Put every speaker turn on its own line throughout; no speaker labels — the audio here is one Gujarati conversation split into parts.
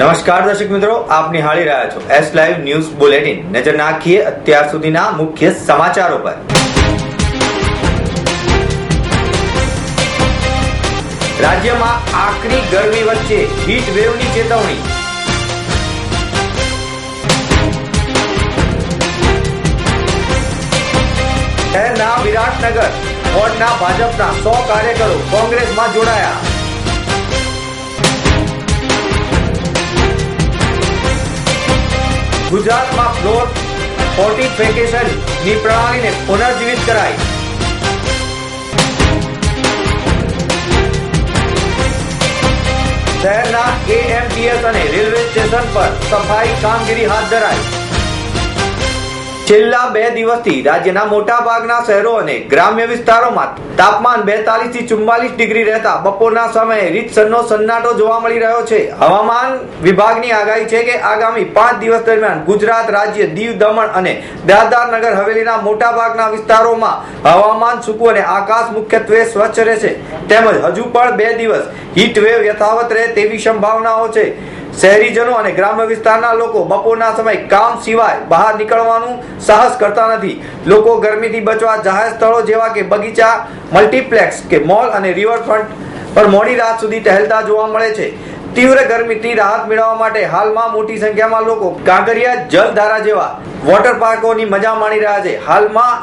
નમસ્કાર દર્શક મિત્રો, આપ નિહાળી રહ્યા છો એસ લાઈવ ન્યૂઝ બુલેટિન નજર નાખીએ અત્યાર સુધીના મુખ્ય સમાચારો પર. રાજ્યમાં આકરી ગરમી વચ્ચે હીટ વેવની ચેતવણી. શહેરના વિરાટનગર વોર્ડના ભાજપના સો કાર્યકરો કોંગ્રેસમાં જોડાયા. ગુજરાતમાં ફ્લોર ફોર્ટિફિકેશનની પ્રણાલીને પુનર્જીવિત કરાઈ શહેરના એએમટીએસ અને રેલવે સ્ટેશન પર સફાઈ કામગીરી હાથ ધરાઈ છેલ્લા બે દિવસથી રાજ્યના મોટા ભાગના શહેરો અને ગ્રામ્ય વિસ્તારોમાં તાપમાન બેતાલીસથી ચુમ્માલીસ ડિગ્રી રહેતા બપોરના સમયે રીતસરનો સન્નાટો જોવા મળી રહ્યો છે. હવામાન વિભાગની આગાહી છે કે આગામી પાંચ દિવસ દરમિયાન ગુજરાત રાજ્ય દીવ, દમણ અને દાદરા નગર હવેલીના મોટા ભાગના વિસ્તારોમાં હવામાન સૂકું અને આકાશ મુખ્યત્વે સ્વચ્છ રહેશે. તેમજ હજુ પણ બે દિવસ હીટ વેવ યથાવત રહે તેવી સંભાવનાઓ છે. શહેરીજનો અને ગ્રામ્ય વિસ્તારના લોકો બપોરના સમય કામ સિવાય બહાર નીકળવાનું સાહસ કરતા નથી. લોકો ગરમીથી બચવા જાહેર સ્થળો જેવા કે બગીચા, મલ્ટીપ્લેક્સ કે મોલ અને રિવરફ્રન્ટ પર મોડી રાત સુધી ટહેલતા જોવા મળે છે. તીવ્ર ગરમીથી રાહત મેળવવા માટે હાલમાં મોટી સંખ્યામાં લોકો કાંકરિયા જલધારા જેવા વોટર પાર્કોની મજા માણી રહ્યા છે. હાલમાં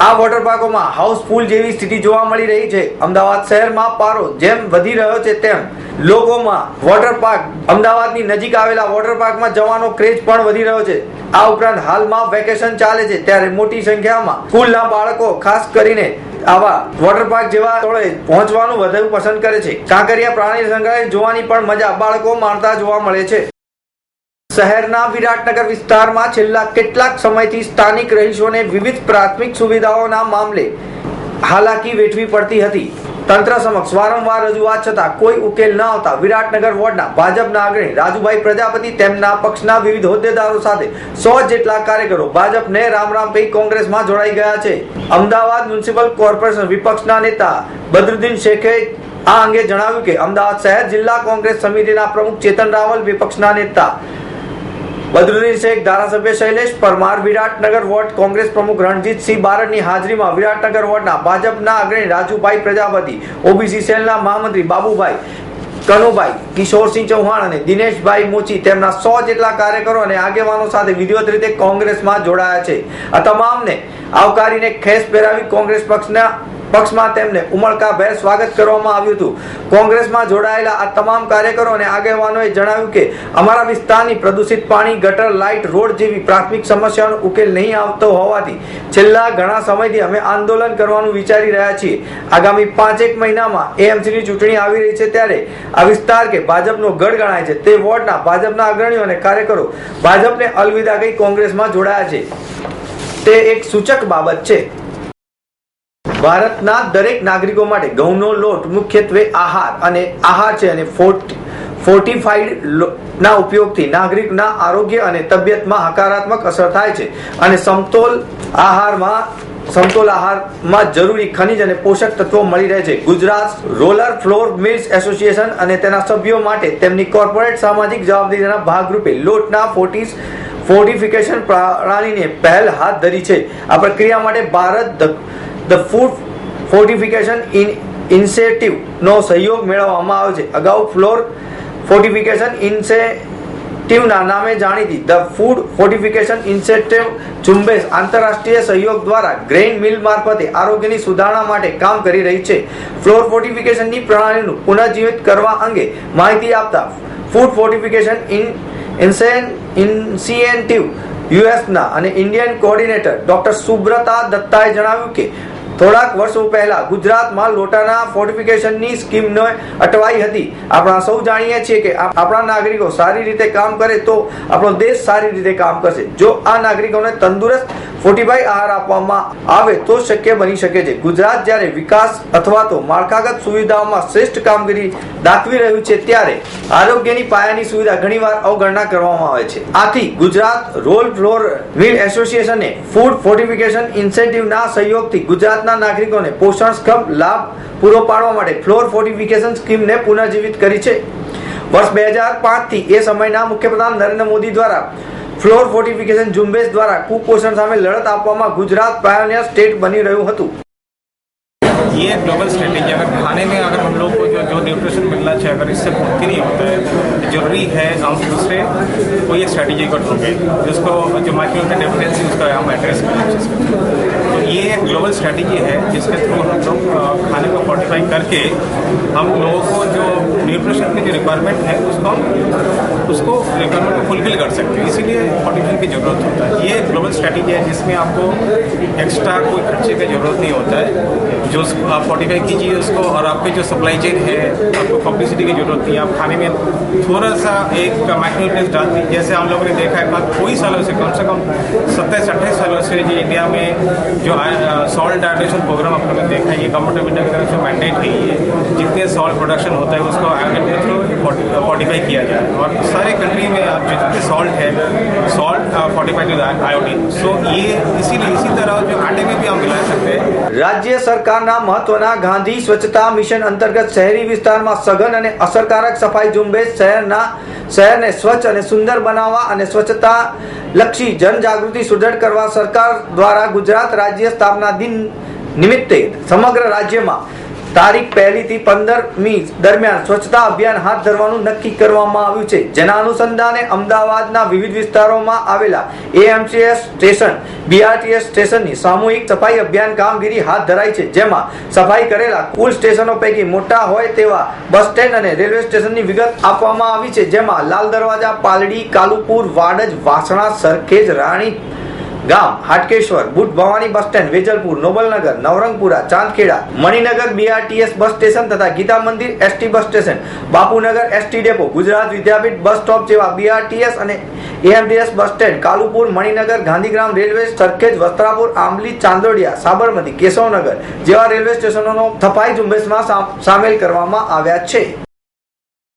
આ વોટર પાર્કોમાં હાઉસફુલ જેવી સ્થિતિ જોવા મળી રહી છે. અમદાવાદ શહેરમાં પારો જેમ વધી રહ્યો છે તેમ લોકોમાં વોટર પાર્ક અમદાવાદની નજીક આવેલા વોટર પાર્કમાં જવાનો ક્રેઝ પણ વધી રહ્યો છે. આ ઉપરાંત હાલમાં વેકેશન ચાલે છે ત્યારે મોટી સંખ્યામાં સ્કૂલના બાળકો ખાસ કરીને આવા વોટર પાર્ક જેવા સ્થળોએ પહોંચવાનું વધુ પસંદ કરે છે. કાંકરિયા પ્રાણી સંગ્રહાલય જોવાની પણ મજા બાળકો માણતા જોવા મળે છે. શહેરના વિરાટનગર વિસ્તારમાં છેલ્લા કેટલાક સમયથી સ્થાનિક રહીશોને વિવિધ પ્રાથમિક સુવિધાઓના મામલે હાલાકી વેઠવી પડતી હતી. તંત્ર સમક્ષ વારંવાર રજૂઆત છતાં કોઈ ઉકેલ ન આવતા વિરાટનગર વોર્ડના ભાજપના અગ્રણી રાજુભાઈ પ્રજાપતિ તેમના પક્ષના વિવિધ હોદ્દેદારો સાથે સો જેટલા કાર્યકરો ભાજપને રામ રામ કહી કોંગ્રેસમાં જોડાઈ ગયા છે. અમદાવાદ મ્યુનિસિપલ કોર્પોરેશન વિપક્ષના નેતા બદરુદ્દીન શેખે આ અંગે જણાવ્યું કે અમદાવાદ શહેર જિલ્લા કોંગ્રેસ સમિતિના પ્રમુખ ચેતન રાવલ વિપક્ષના નેતા બદરુદ્દીન શેખ ધારાસભ્ય શૈલેષ પરમાર વિરાટનગર વોર્ડ કોંગ્રેસ પ્રમુખ રણજીતસિંહ બારડની હાજરીમાં વિરાટનગર વોર્ડના ભાજપના અગ્રણી રાજુભાઈ પ્રજાપતિ, ઓબીસી સેલના મહામંત્રી બાબુભાઈ કનુભાઈ, કિશોરસિંહ ચૌહાણ અને દિનેશભાઈ મોચી તેમના સો જેટલા કાર્યકરો અને આગેવાનો સાથે વિધિવત રીતે કોંગ્રેસમાં જોડાયા છે. આ તમામને આવકારીને ખેસ પહેરાવી કોંગ્રેસ પક્ષના પક્ષમાં તેમને ઉમળકાભેર સ્વાગત કરવામાં આવ્યું હતું. કોંગ્રેસમાં જોડાયેલા આ તમામ કાર્યકરો અને આગેવાનોએ જણાવ્યું કે, અમારા વિસ્તારની પ્રદૂષિત પાણી, ગટર, લાઇટ, રોડ જેવી પ્રાથમિક સમસ્યાનો ઉકેલ નહીં આવતો હોવાથી છેલ્લા ઘણા સમયથી અમે આંદોલન કરવાનું વિચારી રહ્યા છીએ. આગામી પાંચેક મહિનામાં એએમસીની ચૂંટણી આવી રહી છે ત્યારે આ વિસ્તાર કે ભાજપનો ગઢ ગણાય છે. તે વોર્ડના ભાજપના અગ્રણીઓ અને કાર્યકરો ભાજપને અલવિદા કહી કોંગ્રેસમાં જોડાયા છે. તે એક સૂચક બાબત છે. ભારતના દરેક નાગરિકો માટે ઘઉંનો લોટ મુખ્યત્વે આહાર અને આહાર છે અને ફોર્ટિફાઈડ ના ઉપયોગથી નાગરિકના આરોગ્ય અને તબિયતમાં હકારાત્મક અસર થાય છે અને સમતોલ આહારમાં સમતોલ આહારમાં જરૂરી ખનિજ અને પોષક તત્વો મળી રહે છે. Gujarat roller flour mills association અને તેના સભ્યો માટે તેમની કોર્પોરેટ સામાજિક જવાબદારીના ભાગરૂપે લોટના ફોર્ટિસ ફોર્ટિફિકેશન પ્રણાલીને પહેલ હાથ ધરી છે. આ પ્રક્રિયા માટે Bharat the food fortification in ઇન્સેટિવનો સહયોગ મેળવવામાં આવે છે. અગાઉ ફ્લોર ફોર્ટિફિકેશન ઇન્સેટિવના નામે જાણીતી ધ ફૂડ ફોર્ટિફિકેશન ઇન્સેટિવ ઝુંબેશ આંતરરાષ્ટ્રીય સહયોગ દ્વારા ગ્રેઇન મિલ મારફતે આરોગ્યની સુધારણા માટે કામ કરી રહી છે. ફ્લોર ફોર્ટિફિકેશનની પ્રણાલીનું પુનઃજીવિત કરવા અંગે માહિતી આપતા ફૂડ ફોર્ટિફિકેશન ઇન ઇન્સેન ઇન્સિએન્ટિવ યુએસના અને ઇન્ડિયન કોર્ડિનેટર ડોક્ટર સુબ્રતા દત્તાએ જણાવ્યું કે થોડાક વર્ષો પહેલા ગુજરાતમાં લોટાના ફોર્ટિફિકેશનની સ્કીમને અટવાઈ હતી. આપણા સૌ જાણીએ છીએ કે આપણા નાગરિકો સારી રીતે કામ કરે તો આપણો દેશ સારી રીતે કામ કરશે. જો આ નાગરિકોને તંદુરસ્ત ફોર્ટિફાઈ આહાર આપવામાં આવે તો શક્ય બની શકે છે. ગુજરાત જ્યારે વિકાસ અથવા તો માળખાગત સુવિધાઓમાં શ્રેષ્ઠ કામગીરી દાખવી રહ્યું છે, ત્યારે આરોગ્યની પાયાની સુવિધા ઘણીવાર અવગણના કરવામાં આવે છે. આથી ગુજરાત રોલ ફ્લોર મિલ એસોસિએશને ફૂડ ફોર્ટિફિકેશન ઇન્સેન્ટિવના સહયોગથી ગુજરાતના નાગરિકોને પોષણક્ષમ લાભ પૂરો પાડવા માટે ફ્લોર ફોર્ટિફિકેશન સ્કીમને પુનર્જીવિત કરી છે. વર્ષ બે હજાર પાંચથી એ સમયના મુખ્યપ્રધાન નરેન્દ્ર મોદી દ્વારા ફ્લોર ફોર્ટિફિકેશન ઝુંબેશ દ્વારા કુપોષણ સામે લડત આપવામાં ગુજરાત પાયોનિયર સ્ટેટ બની રહ્યું હતું
ये एक ग्लोबल स्ट्रेटेजी है अगर खाने में अगर हम लोग को जो जो न्यूट्रिशन मिलना चाहिए अगर इससे पूर्ति नहीं होता है तो जरूरी है हम दूसरे कोई एक स्ट्रेटेजी को ढूंढे जिसको जो माइक्रो डेफिनेंसी उसका हम एड्रेस करें अच्छे से तो ये एक ग्लोबल स्ट्रेटेजी है जिसके थ्रू हम लोग अ, खाने को फोर्टिफाई करके हम लोगों को जो न्यूट्रिशन की जो रिक्वायरमेंट है उसको हम उसको रिक्वायरमेंट को फुलफिल कर सकते हैं। इसीलिए फोर्टिफिकेशन की ज़रूरत होता है। ये ग्लोबल स्ट्रैटेजी है जिसमें आपको एक्स्ट्रा कोई खर्चे की ज़रूरत नहीं होता है। जो आप फोर्टिफाई कीजिए उसको और आपके जो सप्लाई चेन है, आपको पब्लिसिटी की ज़रूरत नहीं है। आप खाने में थोड़ा सा एक माइक्रोन्यूट्रिएंट्स डाल दीजिए जैसे हम लोगों ने देखा है कल कोई सालों से कम से कम सत्ताईस, अट्ठाईस सालों से जो इंडिया में जो सॉल्ट डाइटेशन प्रोग्राम आप लोगों ने देखा है। ये गवर्नमेंट ऑफ़ इंडिया की तरफ़ से मैंडेट है जितने सॉल्ट प्रोडक्शन होता है, उसको आयोडीन के थ्रू फोर्टिफाई किया जाए। और सारे कंट्री में आप जितने सॉल्ट है salt fortified with iodine so ये इसीलिए इसी तरह जो आटे में भी हम मिला सकते हैं
રાજ્ય સરકારના મહત્વના ગાંધી સ્વચ્છતા મિશન અંતર્ગત શહેરી વિસ્તારમાં સઘન અને અસરકારક સફાઈ ઝુંબેશ શહેરના શહેરને સ્વચ્છ અને સુંદર બનાવવા અને સ્વચ્છતા લક્ષી જનજાગૃતિ સુદૃઢ કરવા સરકાર દ્વારા ગુજરાત રાજ્ય સ્થાપના દિન નિમિત્તે સમગ્ર રાજ્યમાં તારીખ પહેલીથી પંદરમી દરમિયાન સ્વચ્છતા અભિયાન હાથ ધરવાનું નક્કી કરવામાં આવ્યું છે. જેના અનુસંધાને અમદાવાદના વિવિધ વિસ્તારોમાં આવેલા એએમસીએસ સ્ટેશન, બીઆરટીએસ સ્ટેશનની સામૂહિક સફાઈ અભિયાન કામગીરી હાથ ધરાઈ છે. જેમાં સફાઈ કરેલા કુલ સ્ટેશનો પૈકી મોટા હોય તેવા બસ સ્ટેન્ડ અને રેલવે સ્ટેશનની વિગત આપવામાં આવી છે. જેમાં લાલ દરવાજા, પાલડી, કાલુપુર, વાડજ, વાસણા, સરખેજ, રાણી ગામ, Hatkeshwar, Boot Bhavani bus stand, Vejalpur, Nobalnagar, Navrangpura, Chandkheda, Maninagar BRTS bus station તથા Gita Mandir ST bus station, Bapunagar ST depot, Gujarat Vidyapith bus stop જેવા બીઆરટીએસ અને AMTS bus stand, Kalupur, Maninagar, Gandhigram railway Sarkhej, Vastrapur, Ambli, Chandodiya, Sabarmati, Keshavnagar જેવા રેલવે સ્ટેશનોનો થપાઈ ઝુંબેશમાં સામેલ કરવામાં આવ્યા છે.